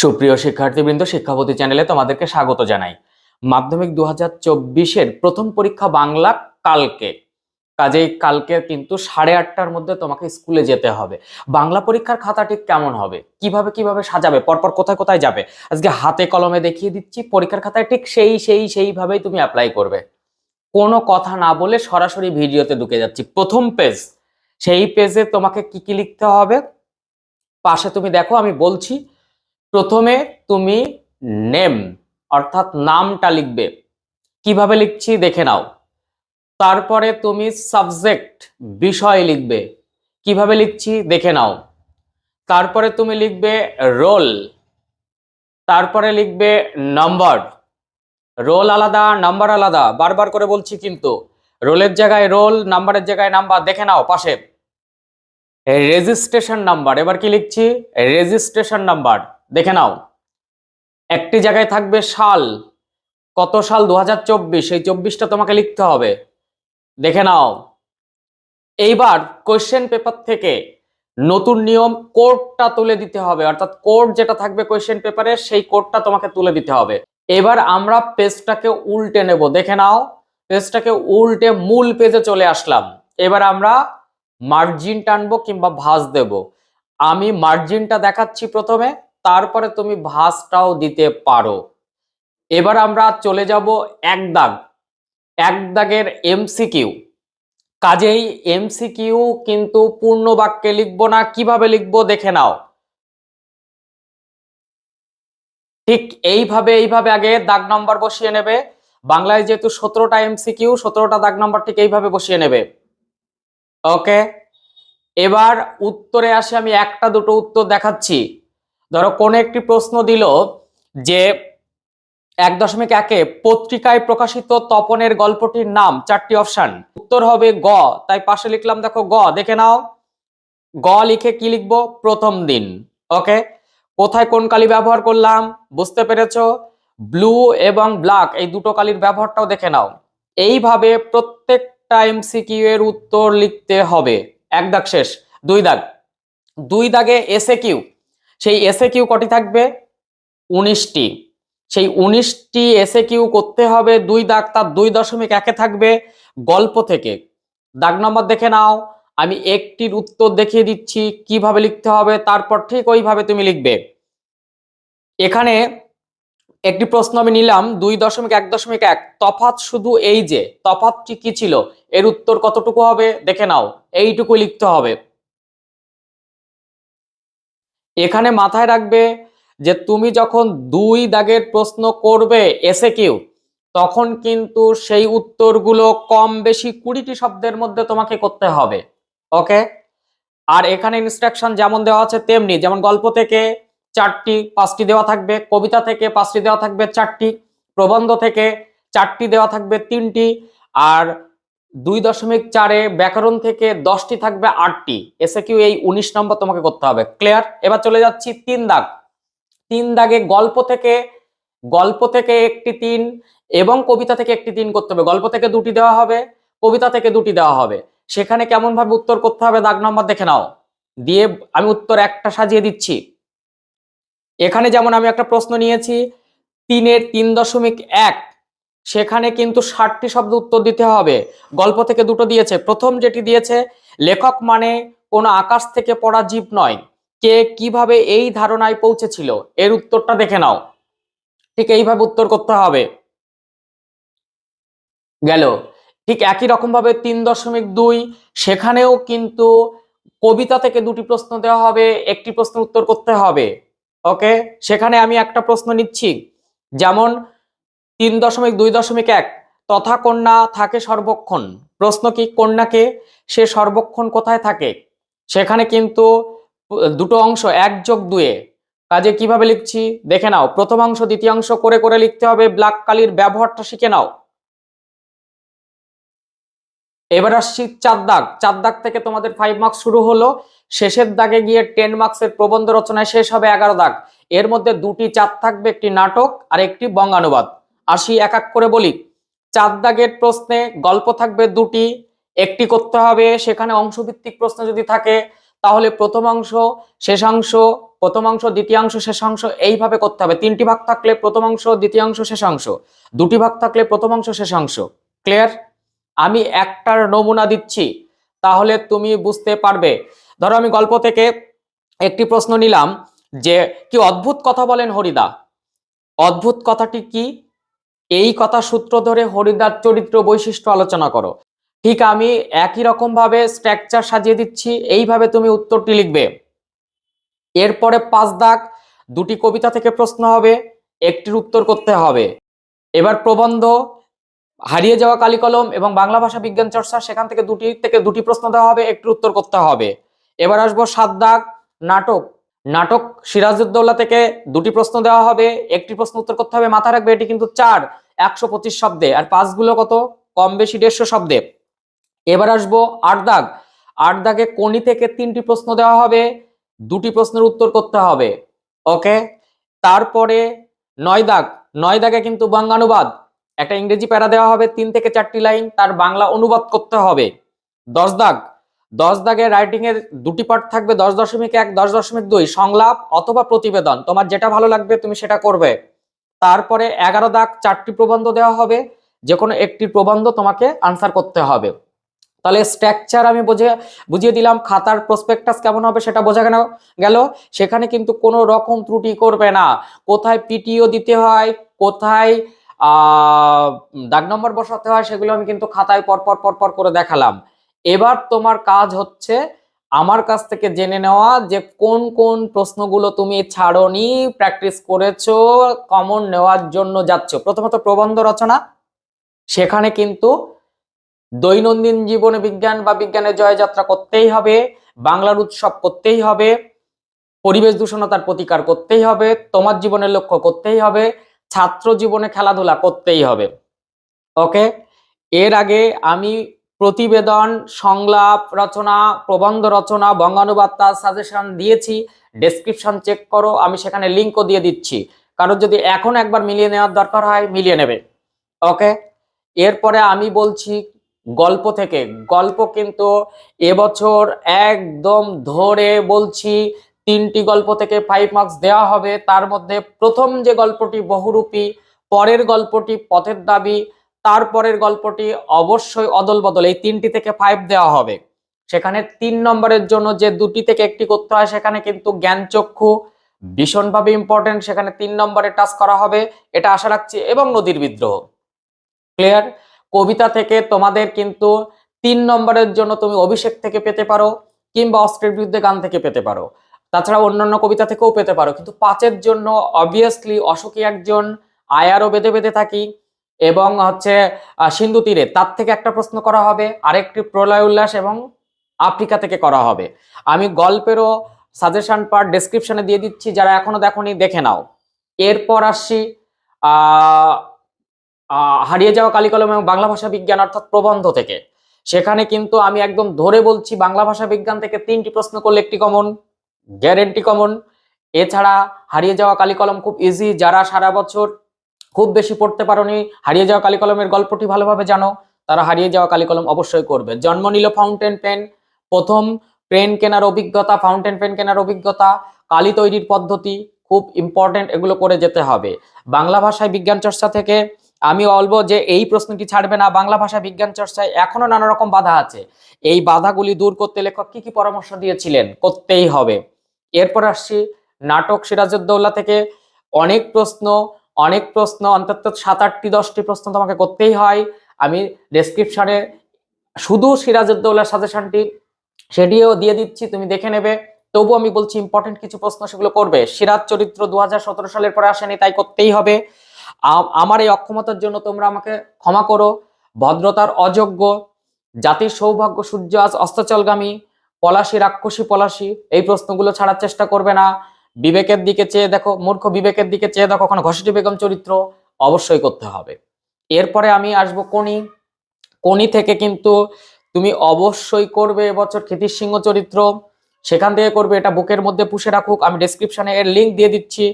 সুপ্রিয় শিক্ষার্থীবৃন্দ শিক্ষাপতি চ্যানেলে তোমাদেরকে স্বাগত জানাই। মাধ্যমিক দু হাজার চব্বিশের প্রথম পরীক্ষা বাংলা কালকে। কাজেই কালকে কিন্তু সাড়ে আটটার মধ্যে তোমাকে স্কুলে যেতে হবে। বাংলা পরীক্ষার খাতা ঠিক কেমন হবে? কীভাবে কীভাবে সাজাবে? পরপর কোথায় কোথায় যাবে? আজকে হাতে কলমে দেখিয়ে দিচ্ছি, পরীক্ষার খাতায় ঠিক সেই সেই, সেইভাবেই তুমি অ্যাপ্লাই করবে। কোনো কথা না বলে সরাসরি ভিডিওতে ঢুকে যাচ্ছি। প্রথম পেজ সেই পেজে তোমাকে কি কি লিখতে হবে? পাশে তুমি দেখো, আমি বলছি প্রথমে তুমি নেম, অর্থাৎ নামটা লিখবে। কীভাবে লিখছি দেখে নাও। তারপরে তুমি সাবজেক্ট, বিষয় লিখবে। কীভাবে লিখছি দেখে নাও। তারপরে তুমি লিখবে রোল। তারপরে লিখবে নাম্বার। রোল আলাদা, নাম্বার আলাদা। বারবার করে বলছি কিন্তু। রোলের জায়গায় রোল, নাম্বারের জায়গায় নাম্বার দেখে নাও পাশে। Registration number. এবার কি লিখছি? Registration number. দেখে নাও। একটি জায়গায় থাকবে সাল। কত সাল? দু হাজার চব্বিশ। এই চব্বিশটা তোমাকে লিখতে হবে। দেখে নাও। এইবার কোয়েশ্চেন পেপার থেকে নতুন নিয়ম কোডটা তুলে দিতে হবে। অর্থাৎ কোড যেটা থাকবে কোয়েশ্চেন পেপারে সেই কোডটা তোমাকে তুলে দিতে হবে। এবার আমরা পেজটাকে উল্টে নেব। দেখে নাও। পেজটাকে উল্টে মূল পেজে চলে আসলাম। এবার আমরা মার্জিন টানবো কিংবা ভাঁজ দেব। আমি মার্জিনটা দেখাচ্ছি প্রথমে। তারপরে তুমি ভাঁজটাও দিতে পারো। এবার আমরা চলে যাব এক দাগ। এক দাগের এমসিকিউ কাজেই এমসিকিউ কিন্তু পূর্ণ বাক্যে লিখব না, কীভাবে লিখব দেখে নাও। ঠিক এইভাবে এইভাবে আগে দাগ নম্বর বসিয়ে নেবে। বাংলায় যেহেতু সতেরোটা এমসিকিউ সতেরোটা দাগ নম্বর ঠিক এইভাবে বসিয়ে নেবে। ওকে? এবার উত্তরে আসে, আমি একটা দুটো উত্তর দেখাচ্ছি। ধরো কোন একটি প্রশ্ন দিল যে এক দশমিক একে পত্রিকায় প্রকাশিত তপনের গল্পটির নাম, চারটি অপশন। উত্তর হবে গ, তাই পাশে লিখলাম, দেখো গ, দেখে নাও। গ লিখে কি লিখব? প্রথম দিন। ওকে? কোথায় কোন কালি ব্যবহার করলাম? বুঝতে পেরেছ? ব্লু এবং ব্ল্যাক, এই দুটো কালির ব্যবহারটাও দেখে নাও। এইভাবে প্রত্যেকটা এমসিকিউ এর উত্তর লিখতে হবে। এক দাগ শেষ, দুই দাগ। দুই দাগে এসে কিউ সেই এসে কিউ কটি থাকবে? উনিশটি। সেই উনিশটি এসে কিউ করতে হবে দুই দাগ, তার দুই দশমিক একে থাকবে গল্প থেকে। দাগ নম্বর দেখে নাও। আমি একটির উত্তর দেখিয়ে দিচ্ছি, কীভাবে লিখতে হবে, তারপর ঠিক ওইভাবে তুমি লিখবে। এখানে একটি প্রশ্ন আমি নিলাম, দুই দশমিক, এক দশমিক এক। তফাৎ শুধু এই যে, তফাৎটি কি ছিল? এর উত্তর কতটুকু হবে? দেখে নাও। এইটুকু লিখতে হবে। এখানে মাথায় রাখবে যে তুমি যখন দুই দাগের প্রশ্ন করবে এসে কিউ, তখন কিন্তু সেই উত্তরগুলো কম বেশি কুড়িটি শব্দের মধ্যে তোমাকে করতে হবে ওকে আর এখানে ইনস্ট্রাকশন যেমন দেওয়া আছে তেমনি, যেমন গল্প থেকে চারটি, পাঁচটি দেওয়া থাকবে, কবিতা থেকে পাঁচটি দেওয়া থাকবে চারটি, প্রবন্ধ থেকে চারটি দেওয়া থাকবে তিনটি, আর দুই দশমিক চারে ব্যাকরণ থেকে দশটি থাকবে আটটি। এসে কিউ এই উনিশ নম্বর তোমাকে করতে হবে। ক্লিয়ার এবার চলে যাচ্ছি তিন দাগ। তিন দাগে গল্প থেকে গল্প থেকে একটি তিন এবং কবিতা থেকে একটি তিন করতে হবে। গল্প থেকে দুটি দেওয়া হবে, কবিতা থেকে দুটি দেওয়া হবে। সেখানে কেমন ভাবে উত্তর করতে হবে দাগ নম্বর দেখে নাও। দিয়ে আমি উত্তর একটা সাজিয়ে দিচ্ছি। এখানে যেমন আমি একটা প্রশ্ন নিয়েছি, তিনের তিন দশমিক এক সেখানে কিন্তু ষাটটি শব্দ উত্তর দিতে হবে। গল্প থেকে দুটো দিয়েছে। প্রথম যেটি দিয়েছে, লেখক মানে কোনো আকাশ থেকে পড়া জীব নয়। কে কীভাবে এই ধারণায় পৌঁছেছিল? এর উত্তরটা দেখে নাও। ঠিক এইভাবে উত্তর করতে হবে। গেল। ঠিক একই রকম ভাবে তিন দশমিক দুই, সেখানেও কিন্তু কবিতা থেকে দুটি প্রশ্ন দেওয়া হবে, একটি প্রশ্ন উত্তর করতে হবে। ওকে? সেখানে আমি একটা প্রশ্ন নিচ্ছি। যেমন তিন দশমিক দুই দশমিক এক। তথা কন্যা থাকে সর্বক্ষণ। প্রশ্ন কি, কন্যাকে সে সর্বক্ষণ কোথায় থাকে? সেখানে কিন্তু দুটো অংশ, এক যোগ দুয়ে। কাজে কীভাবে লিখছি? দেখে নাও। প্রথম অংশ, দ্বিতীয় অংশ করে করে লিখতে হবে। ব্ল্যাক কালির ব্যবহারটা শিখে নাও। এবার আসছি চার দাগ। চার দাগ থেকে তোমাদের ফাইভ মার্কস শুরু হলো। শেষের দাগে গিয়ে টেন মার্কসের প্রবন্ধ রচনায় শেষ হবে এগারো দাগ। এর মধ্যে দুটি চাপ থাকবে, একটি নাটক আর একটি বঙ্গানুবাদ। আসি এক এক করে বলি। চার দাগের প্রশ্নে গল্প থাকবে দুটি, একটি করতে হবে, সেখানে অংশভিত্তিক প্রশ্ন যদি থাকে, তাহলে প্রথমাংশ শেষাংশ প্রথমাংশ দ্বিতীয়াংশ শেষাংশ এইভাবে করতে হবে। তিনটি ভাগ থাকলে প্রথমাংশ দ্বিতীয়াংশ শেষাংশ দুটি ভাগ থাকলে প্রথমাংশ শেষাংশ ক্লিয়ার? আমি একটার নমুনা দিচ্ছি, তাহলে তুমি বুঝতে পারবে। ধরো আমি গল্প থেকে একটি প্রশ্ন নিলাম, যে কি অদ্ভুত কথা বলেন হরিদা? অদ্ভুত কথাটি কি? এই কথা সূত্র ধরে হরিদার চরিত্র বৈশিষ্ট্য আলোচনা করো। ঠিক আমি একই রকম ভাবে স্ট্রাকচার সাজিয়ে দিচ্ছি, এইভাবে তুমি উত্তরটি লিখবে। এরপরে পাঁচ দাগ, দুটি কবিতা থেকে প্রশ্ন হবে, একটির উত্তর করতে হবে। এবার প্রবন্ধ, হারিয়ে যাওয়া কালিকলম এবং বাংলা ভাষা বিজ্ঞান চর্চা, সেখান থেকে দুটি থেকে দুটি প্রশ্ন দেওয়া হবে, একটির উত্তর করতে হবে। এবার আসব সাত দাগ, নাটক। নাটক সিরাজউদ্দৌলা থেকে দুটি প্রশ্ন দেওয়া হবে, একটি প্রশ্ন উত্তর করতে হবে মাথা রাখবে, এটি কিন্তু চার, একশো পঁচিশ শব্দে। আর পাঁচগুলো কত? কম বেশি দেড়শো শব্দে। এবার আসব আট দাগ। আট দাগে কোনি থেকে তিনটি প্রশ্ন দেওয়া হবে, দুটি প্রশ্নের উত্তর করতে হবে। ওকে? তারপরে নয় দাগ। নয় দাগে কিন্তু বঙ্গানুবাদ। একটা ইংরেজি প্যারা দেওয়া হবে, তিন থেকে চারটি লাইন, তার বাংলা অনুবাদ করতে হবে। দশ দাগ। দশ দাগে রাইটিং এর দুটি পার্ট থাকবে, দশ দশমিক এক, দশ দশমিক দুই, সংলাপ অথবা প্রতিবেদন। তোমার যেটা ভালো লাগবে তুমি সেটা করবে। তারপরে এগারো দাগ চারটি প্রবন্ধ দেওয়া হবে যে কোনো একটি প্রবন্ধ তোমাকে আনসার করতে হবে। তাহলে স্ট্রাকচার আমি বুঝে, বুঝিয়ে দিলাম, খাতার প্রসপেক্টাস কেমন হবে সেটা বোঝা গেল গেল। সেখানে কিন্তু কোনো রকম ত্রুটি করবে না। কোথায় পিটিও দিতে হয়, কোথায় দাগ নম্বর বসাতে হয়, সেগুলো আমি কিন্তু খাতায় পরপর পরপর করে দেখালাম। এবার তোমার কাজ হচ্ছে আমার কাছ থেকে জেনে নেওয়া যে কোন কোন প্রশ্নগুলো তুমি ছাড়নি প্র্যাকটিস করেছ কমন নেওয়ার জন্য যাচ্ছ। প্রথমত প্রবন্ধ রচনা। সেখানে কিন্তু দৈনন্দিন জীবনে বিজ্ঞান বা বিজ্ঞানের জয়যাত্রা করতেই হবে, বাংলার উৎসব করতেই হবে, পরিবেশ দূষণতার প্রতিকার করতেই হবে, তোমার জীবনের লক্ষ্য করতেই হবে, ছাত্র জীবনে খেলাধুলা করতেই হবে। ওকে এর আগে আমি প্রতিবেদন, সংলাপ, রচনা, প্রবন্ধ রচনা বঙ্গানুবাদ সাজেশন দিয়েছি। ডেসক্রিপশন চেক করো, আমি সেখানে লিঙ্কও দিয়ে দিচ্ছি। কারোর যদি এখন একবার মিলিয়ে নেওয়ার দরকার হয়, মিলিয়ে নেবে। ওকে এরপরে আমি বলছি গল্প থেকে। গল্প কিন্তু এবছর একদম ধরে বলছি তিনটি গল্প থেকে ফাইভ মার্কস দেওয়া হবে। তার মধ্যে প্রথম যে গল্পটি বহুরূপী, পরের গল্পটি পথের দাবি তারপরের গল্পটি অবশ্যই অদল বদল এই তিনটি থেকে ফাইভ দেওয়া হবে। সেখানে তিন নম্বরের জন্য যে দুটি থেকে একটি করতে হয়, সেখানে কিন্তু জ্ঞানচক্ষু ভীষণভাবে ইম্পর্টেন্ট সেখানে তিন নম্বরে টাচ করা হবে, এটা আশা রাখছি, এবং নদীর বিদ্রোহ। ক্লিয়ার কবিতা থেকে তোমাদের কিন্তু তিন নম্বরের জন্য তুমি অভিষেক থেকে পেতে পারো, কিংবা অস্ত্রের বিরুদ্ধে গান থেকে পেতে পারো। তাছাড়া অন্যান্য কবিতা থেকেও পেতে পারো, কিন্তু পাঁচের জন্য অবভিয়াসলি অশোকী একজন, আয়ারও বেঁধে বেঁধে থাকি। এবং হচ্ছে সিন্ধু তীরে। তার থেকে একটা প্রশ্ন করা হবে, আরেকটি প্রলয় উল্লাস এবং আফ্রিকা থেকে করা হবে। আমি গল্পেরও সাজেশন পার্ট ডেসক্রিপশনে দিয়ে দিচ্ছি, যারা এখনও দেখোনি, দেখে নাও। এরপর আসছি হারিয়ে যাওয়া কালিকলম এবং বাংলা ভাষা বিজ্ঞান, অর্থাৎ প্রবন্ধ থেকে। সেখানে কিন্তু আমি একদম ধরে বলছি, বাংলা ভাষা বিজ্ঞান থেকে তিনটি প্রশ্ন করলে একটি কমন গ্যারেন্টি কমন এছাড়া হারিয়ে যাওয়া কালিকলম খুব ইজি যারা সারা বছর খুব বেশি পড়তে পারোনি। হারিয়ে যাওয়া কালিকলমের গল্পটি ভালোভাবে জানো। তারা হারিয়ে যাওয়া কালিকলম অবশ্যই করবে। জন্ম নিল ফাউন্টেন পেন। প্রথম পেন কেনার অভিজ্ঞতা, ফাউন্টেন পেন কেনার অভিজ্ঞতা, কালি তৈরির পদ্ধতি খুব ইম্পর্টেন্ট এগুলো করে যেতে হবে। বাংলা ভাষায় বিজ্ঞান চর্চা থেকে আমি বলব যে এই প্রশ্নটি ছাড়বে না। বাংলা ভাষা বিজ্ঞান চর্চায় এখনও নানা রকম বাধা আছে। এই বাধাগুলি দূর করতে লেখক কি কি পরামর্শ দিয়েছিলেন? করতেই হবে। এরপর আসছি নাটক সিরাজউদ্দৌলা থেকে। অনেক প্রশ্ন অনেক প্রশ্ন, অন্তত সাত আটটি দশটি প্রশ্ন তোমাকে করতেই হয়। আমি ডেসক্রিপশনে শুধু সিরাজউদ্দৌলার সাজেশনটি সেটিও দিয়ে দিচ্ছি, তুমি দেখে নেবে। তবু আমি বলছি ইম্পর্টেন্ট কিছু প্রশ্ন সেগুলো করবে। সিরাজ চরিত্র দু হাজার সতেরো সালের পরে আসেনি, তাই করতেই হবে। আমার এই অক্ষমতার জন্য তোমরা আমাকে ক্ষমা করো। ভদ্রতার অযোগ্য, জাতির সৌভাগ্য, সূর্য আজ অস্তচলগামী পলাশি, রাক্ষসী, পলাশি, এই প্রশ্নগুলো ছাড়ার চেষ্টা করবে না। বিবেকের দিকে চেয়ে দেখো, মূর্খ বিবেকের দিকে চেয়ে দেখো কখনো ঘসিটি বেগম চরিত্র অবশ্যই করতে হবে। এরপরে আমি আসব কোনি কোনি থেকে কিন্তু তুমি অবশ্যই করবে এবছর ক্ষিতির সিংহ চরিত্র। সেখান থেকে করবে, এটা বুকের মধ্যে পুষে রাখুক। আমি ডেসক্রিপশনে এর লিঙ্ক দিয়ে দিচ্ছি।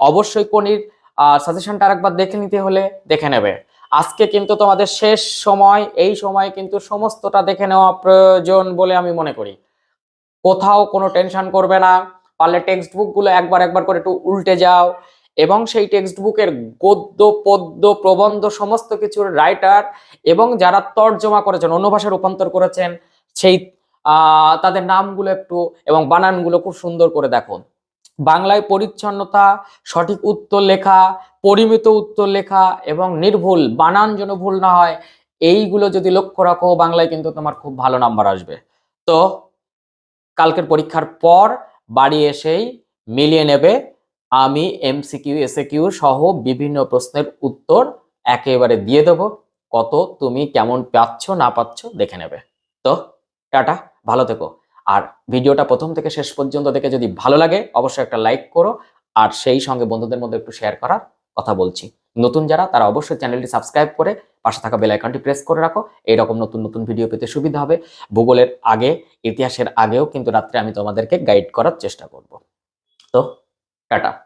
অবশ্যই কোনির সাজেশনটা আরেকবার দেখে নিতে হলে দেখে নেবে। আজকে কিন্তু তোমাদের শেষ সময়, এই সময় কিন্তু সমস্তটা দেখে নেওয়া প্রয়োজন বলে আমি মনে করি। কোথাও কোনো টেনশন করবে না। পারলে টেক্সট বুকগুলো একবার একবার করে একটু উল্টে যাও এবং সেই টেক্সট বুকের গদ্য, পদ্য, প্রবন্ধ সমস্ত কিছুর রাইটার এবং যারা তর্জমা করেছেন, অন্য ভাষায় রূপান্তর করেছেন, সেই তাদের নামগুলো একটু এবং বানানগুলো খুব সুন্দর করে দেখো বাংলায় পরিচ্ছন্নতা, সঠিক উত্তর লেখা, পরিমিত উত্তর লেখা এবং নির্ভুল, বানান যেন ভুল না হয়, এইগুলো যদি লক্ষ্য রাখো, বাংলায় কিন্তু তোমার খুব ভালো নাম্বার আসবে। তো, কালকের পরীক্ষার পর বাড়ি এসেই মিলিয়ে নেবে। আমি এমসিকিউ, এসএকিউ সহ বিভিন্ন প্রশ্নের উত্তর একেবারে দিয়ে দেব। কত তুমি কেমন পাচ্ছ, না পাচ্ছ দেখে নেবে। তো, টাটা, ভালো থেকো। আর ভিডিওটা প্রথম থেকে শেষ পর্যন্ত দেখে যদি ভালো লাগে, অবশ্যই একটা লাইক করো। আর সেই সঙ্গে বন্ধুদের মধ্যে একটু শেয়ার করার কথা বলছি। নতুন যারা, তারা অবশ্যই চ্যানেলটি সাবস্ক্রাইব করে পাশে থাকা বেল আইকনটি প্রেস করে রাখো। এইরকম নতুন নতুন ভিডিও পেতে সুবিধা হবে। ভূগোলের আগে, ইতিহাসের আগেও কিন্তু রাত্রে আমি তোমাদেরকে গাইড করার চেষ্টা করব। তো, টাটা।